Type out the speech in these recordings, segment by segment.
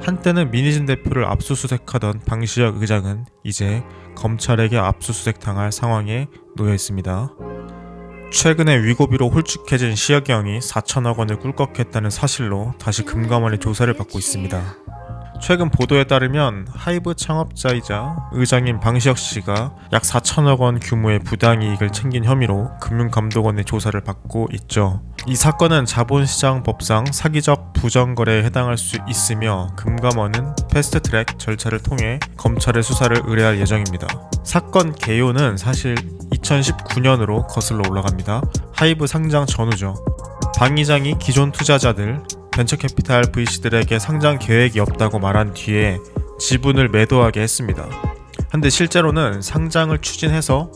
한때는 민희진 대표를 압수수색하던 방시혁 의장은 이제 검찰에게 압수수색 당할 상황에 놓여 있습니다. 최근에 위고비로 홀쭉해진 시혁이 형이 4천억 원을 꿀꺽했다는 사실로 다시 금감원의 조사를 받고 있습니다. 최근 보도에 따르면 하이브 창업자이자 의장인 방시혁 씨가 약 4천억 원 규모의 부당이익을 챙긴 혐의로 금융감독원의 조사를 받고 있죠. 이 사건은 자본시장법상 사기적 부정거래에 해당할 수 있으며 금감원은 패스트트랙 절차를 통해 검찰의 수사를 의뢰할 예정입니다. 사건 개요는 사실 2019년으로 거슬러 올라갑니다. 하이브 상장 전후죠. 방 이장이 기존 투자자들 벤처캐피탈 VC들에게 상장 계획이 없다고 말한 뒤에 지분을 매도하게 했습니다. 근데 실제로는 상장을 추진해서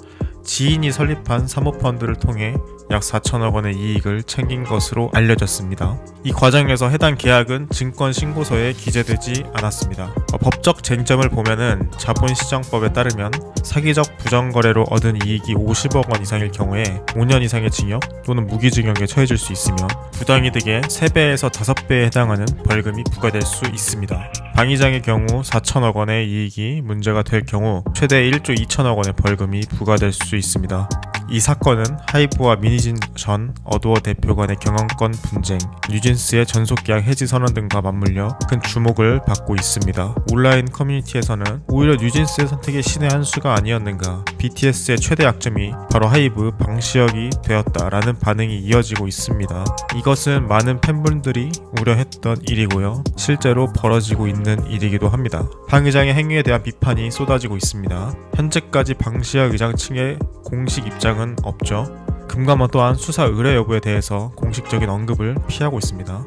지인이 설립한 사모펀드를 통해 약 4천억 원의 이익을 챙긴 것으로 알려졌습니다. 이 과정에서 해당 계약은 증권 신고서에 기재되지 않았습니다. 어, 법적 쟁점을 보면은 자본시장법에 따르면 사기적 부정거래로 얻은 이익이 50억 원 이상일 경우에 5년 이상의 징역 또는 무기징역에 처해질 수 있으며 부당이득의 3배에서 5배에 해당하는 벌금이 부과될 수 있습니다. 방 이장의 경우 4천억 원의 이익이 문제가 될 경우 최대 1조 2천억 원의 벌금이 부과될 수 있습니다. 이 사건은 하이브와 미니진 전 어도어 대표 간의 경영권 분쟁, 뉴진스의 전속계약 해지 선언 등과 맞물려 큰 주목을 받고 있습니다. 온라인 커뮤니티에서는 오히려 뉴진스의 선택이 신의 한 수가 아니었는가, BTS의 최대 약점이 바로 하이브 방시혁이 되었다라는 반응이 이어지고 있습니다. 이것은 많은 팬분들이 우려했던 일이고요. 실제로 벌어지고 있는 일이기도 합니다. 방 의장의 행위에 대한 비판이 쏟아지고 있습니다. 현재까지 방시혁 의장 측의 공식 입장은 없죠. 금감원 또한 수사 의뢰 여부에 대해서 공식적인 언급을 피하고 있습니다.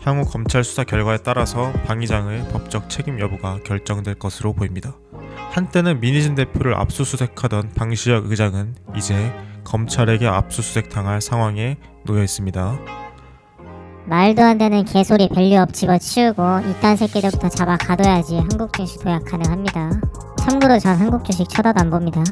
향후 검찰 수사 결과에 따라서 방 의장의 법적 책임 여부가 결정될 것으로 보입니다. 한때는 민희진 대표를 압수수색하던 방시혁 의장은 이제 검찰에게 압수수색 당할 상황에 놓여 있습니다. 말도 안 되는 개소리 밸류업 집어치우고 이딴 새끼들부터 잡아 가둬야지 한국 주식 도약 가능합니다. 참고로 전 한국 주식 쳐다도 안 봅니다.